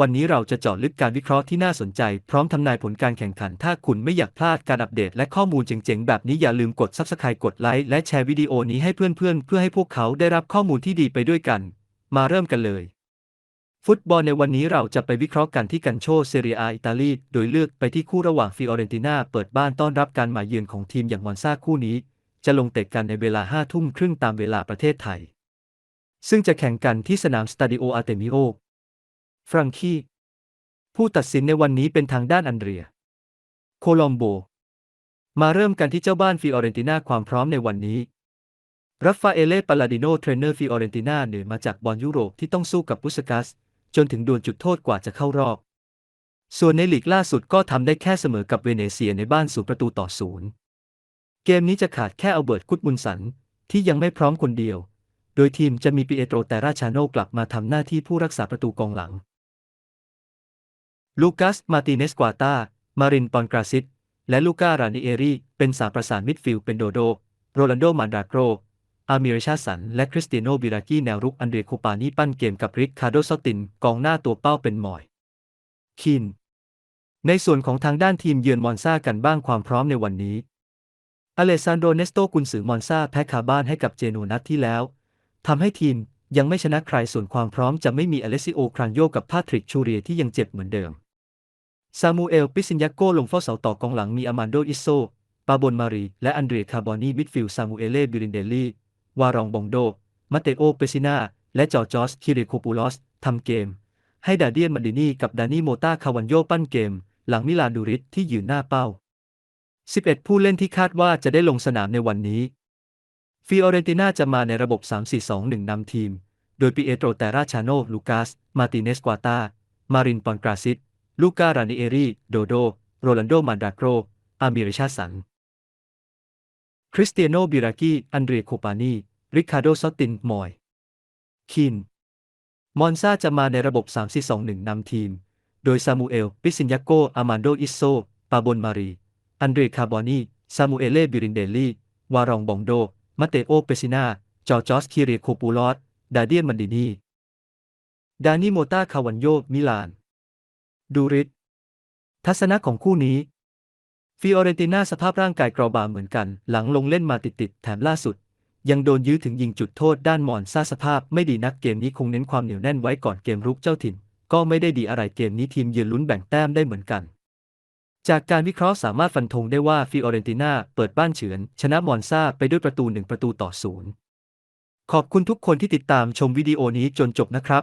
วันนี้เราจะเจาะลึกการวิเคราะห์ที่น่าสนใจ พร้อมทำนายผลการแข่งขัน ถ้าคุณไม่อยากพลาดการอัปเดตและข้อมูลเจ๋งๆ แบบนี้อย่าลืมกด Subscribe กดไลค์และแชร์วิดีโอนี้ให้เพื่อนๆ เพื่อให้พวกเขาได้รับข้อมูลที่ดีไปด้วยกัน มาเริ่มกันเลย ฟุตบอลในวันนี้เราจะไปวิเคราะห์กันที่กันโชเซเรียอิตาลีโดยเลือกไปที่คู่ระหว่างฟิออเรนติน่าเปิดบ้านต้อนรับการมาเยือนของทีมอย่างมอนซาคู่นี้ จะลงเตะกันในเวลา5ทุ่มครึ่งตามเวลาประเทศไทย ซึ่งจะแข่งกันที่สนามสตาดิโออาร์เตมิโอ ฟรังคีผู้ตัดสินในวันนี้เป็นทางด้านอันเดรีย โคลอมโบ มาเริ่มกันที่เจ้าบ้านฟิออเรนติน่าความพร้อมในวันนี้รัฟฟาเอเลปาลาดิโนเทรนเนอร์ฟิออเรนติน่าเหนื่อยมาจากบอลยุโรปที่ต้องสู้กับบุสกัส จนถึงดวลจุดโทษกว่าจะเข้ารอบ ส่วนในลีกล่าสุดก็ทำได้แค่เสมอกับเวเนเซียในบ้านศูนย์ประตูต่อศูนย์เกมนี้จะขาดแค่เอาเบิร์ตกุดมุนสัน ที่ยังไม่พร้อมคนเดียว โดยทีมจะมีปิเอโตรแต่ราชาโนกลับมาทำหน้าที่ผู้รักษาประตูกองหลัง ลูกัส มาติเนสกวาตา มาริน ปอนกราซิต และลูก้ารานิเอรีเป็นสามประสานมิดฟิลด์เป็นโดโด โรลันโดมานดาโกร อามิเรชาสัน และคริสเตียโน บิรากีแนวรุก อันเดรโคปานีปั้นเกมกับริกคาโดซอติน กองหน้าตัวเป้าเป็นมอย คิน ในส่วนของทางด้านทีมเยือนมอนซากันบ้างความพร้อมในวันนี้ อเลซานโด เนสโตกุนซือมอนซาแพ้คาบ้านให้กับเจนูนัดที่แล้วทำให้ทีมยังไม่ชนะใครส่วนความพร้อมจะไม่มีอเลซิโอครานโยกับพาทริกชูเรียที่ยังเจ็บเหมือนเดิม ซามูเอล ปิซินยาโกลงเฝ้าเสาต่อกองหลังมีอามานโด อิโซ ปาบนมารี และอันเดรคาร์บอนีมิดฟิลซามูเอเล่บิรินเดลลีวารองบองโด มาเตโอ เปซินาและจอร์จอสคิริโคปูลอสทำเกม ให้ดาเดียนมันดินีกับดานิโมตาคาวันโยปั้นเกม หลังมิลานดูริสที่ยืนหน้าเป้า 11 ผู้เล่นที่คาดว่าจะได้ลงสนามในวันนี้ ฟิออเรนติน่าจะมาในระบบ 3-4-2-1 นำทีม โดยปิเอโตรแตราชาโนลูกัสมาติเนสกวาตา มารินปอนกราซิต ลูก้า รานิเอรี โดโด โรลันโด มานดาโกร อามิเรชาสัน คริสเตียโน บิรากี อันเดรโคปานี ริคาโด ซอติน มอย คิน มอนซาจะมาในระบบ 3-4-2-1 นำทีม โดยซามูเอล ปิซินยาโก อามานโด อิโซ ปาบนมารี อันเดรคาร์บอนี ซามูเอเล่ บิรินเดลลี วารองบองโด มาเตโอ เปซินา จอจอส คิเรโคปูลอส ดาเดียน มันดินี ดานิโมตาคาวันโย มิลาน ดูริสทัศนะของคู่นี้ฟิออเรนติน่าสภาพร่างกายกรอบางเหมือนกัน หลังลงเล่นมาติดๆ แถมล่าสุด ยังโดนยื้อถึงยิงจุดโทษด้านมอนซาสภาพไม่ดีนักเกมนี้คงเน้นความเหนียวแน่นไว้ก่อนเกมรุกเจ้าถิ่น ก็ไม่ได้ดีอะไรเกมนี้ทีมเยือนลุ้นแบ่งแต้มได้เหมือนกัน จากการวิเคราะห์สามารถฟันธงได้ว่าฟิออเรนติน่าเปิดบ้านเฉือน ชนะมอนซาไปด้วยประตูหนึ่งประตูต่อศูนย์ขอบคุณทุกคนที่ติดตามชมวิดีโอนี้จนจบนะครับ